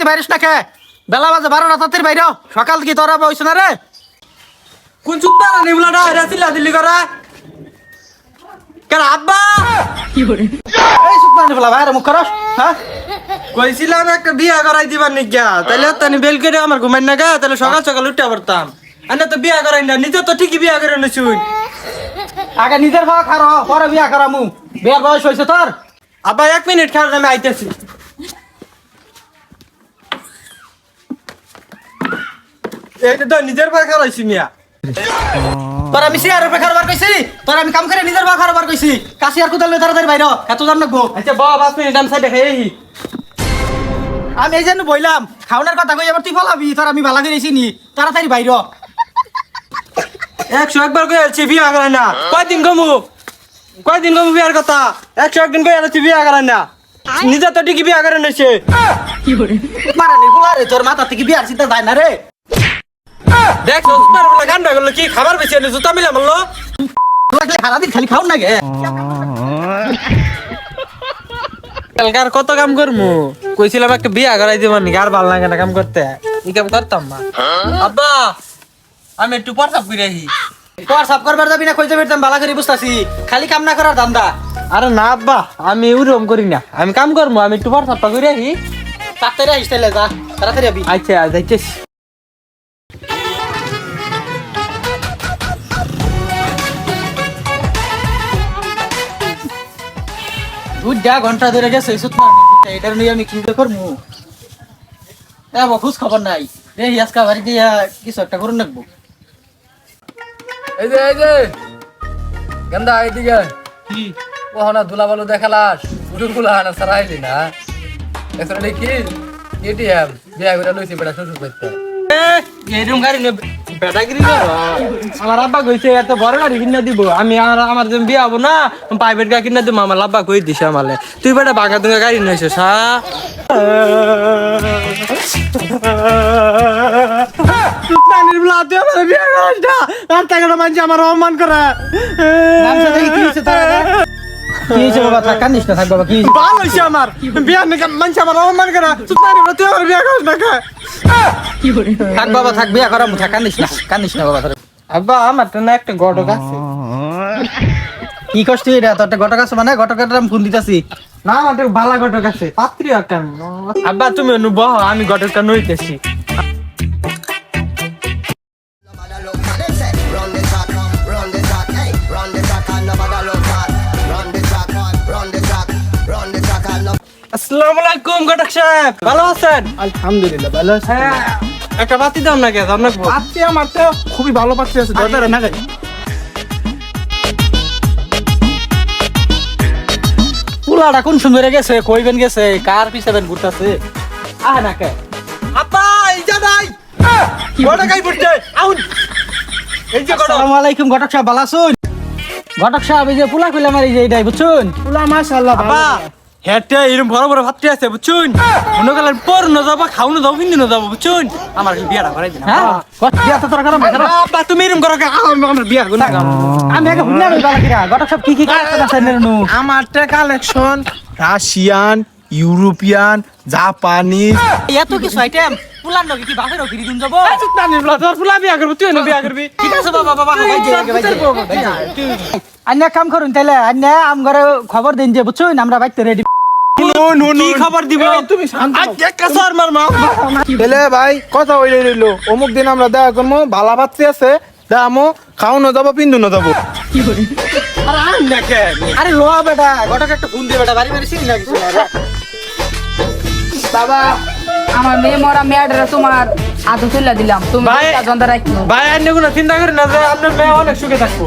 খোলা বাইরিস না কে? বেলা বাজে বারোটা তাঁতের বাইর। সকাল কি তোরা বইছ না রে? কোন চুপ্পা রানি বুলাটা এটা চিল্লা দিল্লি করা? কেন আব্বা? এই সুত মারানি খোলা বাইরে মুখ করস হ্যাঁ? কইছিলাম একটা বিয়া করাই দিবার নি গা তাইলে তানি বেল করে আমার ঘুমাই না গা তাহলে সকাল সকাল উঠতে পারতাম আন্না তো বিয়া করাই না নিজে তো ঠিকই বিয়া করে নিছুন আগে নিজের ভাগ খার পরে বিয়া করামু। বিয়ার বয়স হয়েছে তোর? আব্বা এক মিনিট খারাপ আমি আইতেছি। তো নিজের মিয়া। তোর আমি সিয়ার উপরে খারবার কইছি? তোর আমি কাম করে নিজের ভাগ খারবার কইছি। কাশি আর কোদাল লই তাড়াতাড়ি বাইর এত জান নাকবো। আচ্ছা বাবা পাঁচ মিনিট আমি সাইডে খাই আমি এই জন্য বইলাম খাওয়ানোর কথা কই এবার তুই ফলাবি তোর আমি ভালো করেছি নি তাড়াতাড়ি বাইর একশো একবার কই আছি বিয়া করাই না। কয়দিন কমু কয়দিন কমু বিয়ার কথা? একশো একদিন কই আছি বিয়া করাই না। নিজে তো ঠিকই বিয়া করে নিছে। মারানি খোলা রে তোর মাথা থেকে বিয়ার চিন্তা যায় না রে। দেখ সুস্তার বলে গান্ডা করল কি খাবার বেশি এনে জুতা মিলা মারলো লাগলে সারাদিন খালি খাও না গে? কালকার কত কাম করমু? কইছিলাম একটা বিয়া করাই দিব নি আর ভালো লাগে না কাম করতে। এই কাম করতাম না। আব্বা আমি একটু পরসাপ করে আহি। তোর সব করবার যাবি না কই যাবি একদম ভালো করে বুঝতাছি। খালি কাম না করার ধান্দা। আরে না আব্বা আমি ওরকম করি না। আমি কাম করব আমি একটু পরসাপটা করে আহি। তাড়াতাড়ি আসিস তাহলে যা। তাড়াতাড়ি আবি। আচ্ছা যাইতেছি। দুইটা ঘণ্টা ধরে গেছে সুত মারনি এটার নিয়ে আমি কি করমু এ খোঁজ খবর নাই। রে আজকা বাড়ি দিয়া কিছু একটা করুন রাখব এই যে এই যে। গেন্দা এইদিকে। কি? ওহনা দুলা বালু দেখালাস উঠুগুলা না সারাইলি না। এসরা কি এটিএম বিয়া করে লইছি বেটা শ্বশুর করতে এরকম গাড়ি বেটাগিরি করো। আমার আব্বা কইছে এত বড় গাড়ি কিনা দিব। আমি আর আমার যেন বিয়ে হব না প্রাইভেট গাড়ি কিনা দিব। আমার আব্বা কই দিছে আমালে তুই বেটা বাঘা দুঙ্গা গাড়ি নিয়েছিস সা আমার অপমান করে। নামটা দেখি কি হয়েছে তার? আগে? কি বাবা? থাক কান্দিস না থাক বাবা কি? ভালো হয়েছে আমার। বিয়া নাকি মানুষ আমার অপমান করে। তুই আমার বিয়া করিস না কে? থাক বাবা থাক বিয়া করামু থাক কান্দিস না কান্দিস না বাবা আব্বা আমার তো না একটা গটক আছে। কি কষ্ট এটা? তোর একটা ঘটক আছে মানে? আমি ফোন দিতেছি? না আমার তো ভালো গটক আছে। পাত্রী আব্বা তুমি অনু বহ আমি গটকটা নইতেছি run the track, run the track, hey, run the track and nobody look আসসালামু আলাইকুম গটক সাহেব। ভালো আছেন? আলহামদুলিল্লাহ ভালো আছে। হ্যাঁ একটা বাতি দাম না কে আপনাকে পাচ্ছি আমার তো খুবই ভালো পাচ্ছি আছে দরকার না গাই পুলাটা কোন সুন্দর গেছে কইবেন গেছে কার পিছাবেন ঘুরতাছে? আহ না কে? আপা আউন। এই যে গটক আসসালামু আলাইকুম ঘটক সাহেব ভালো আছুন? ঘটক সাহেব এই যে পুলা কইলাম আর এই যে এইটাই বুঝছুন? পুলা মাশাআল্লাহ হেটে এরম বড় বড় ভাতটি আছে বুঝছুন? মনে করলেন পর ন যাব খাওয়ানো যাব কিন্তু ন যাব বুঝছুন? আমার বিয়াটা করাই দিন হ্যাঁ কত বিয়া তো তোর কারণ আপা তুমি এরম করো আমার বিয়া গুনা আমি আগে হুন্না রই বালা ঘটক সাহেব কি কি কাজ আছে নেনু? আমারটা কালেকশন রাশিয়ান ইউরোপিয়ান জাপানিজ এত কিছু আইটেম পুলার নগে কি বাপের ফিরি দিন যাব? তোর ফুলা বিয়া করবি। তুই এনে বিয়া করবি। ঠিক আছে বাবা বাবা ভাই যে আগে ভাই আন্যা কাম করুন তাইলে আন্যা আম ঘরে খবর দিন যে বুঝছুন? আমরা বাইতে রেডি কি খবর দিব? তুমি শান্ত হও। মার মা। এলে ভাই কথা হইলে রইল। অমুক দিন আমরা দেখা করব ভালা পাত্রী আছে। দামো খাওয়ানো যাব পিন্দুনো যাব। আর আন আরে লোয়া বেটা ঘটক একটা ফোন দিয়ে বেটা বাড়ি বাড়ি চিনি রে। বাবা আমার মেয়ে মরা মেয়েটা তোমার হাতে তুলে দিলাম। তুমি ভাই- ভাই কোনো চিন্তা করেন না যে আপনার মেয়ে অনেক সুখে থাকব।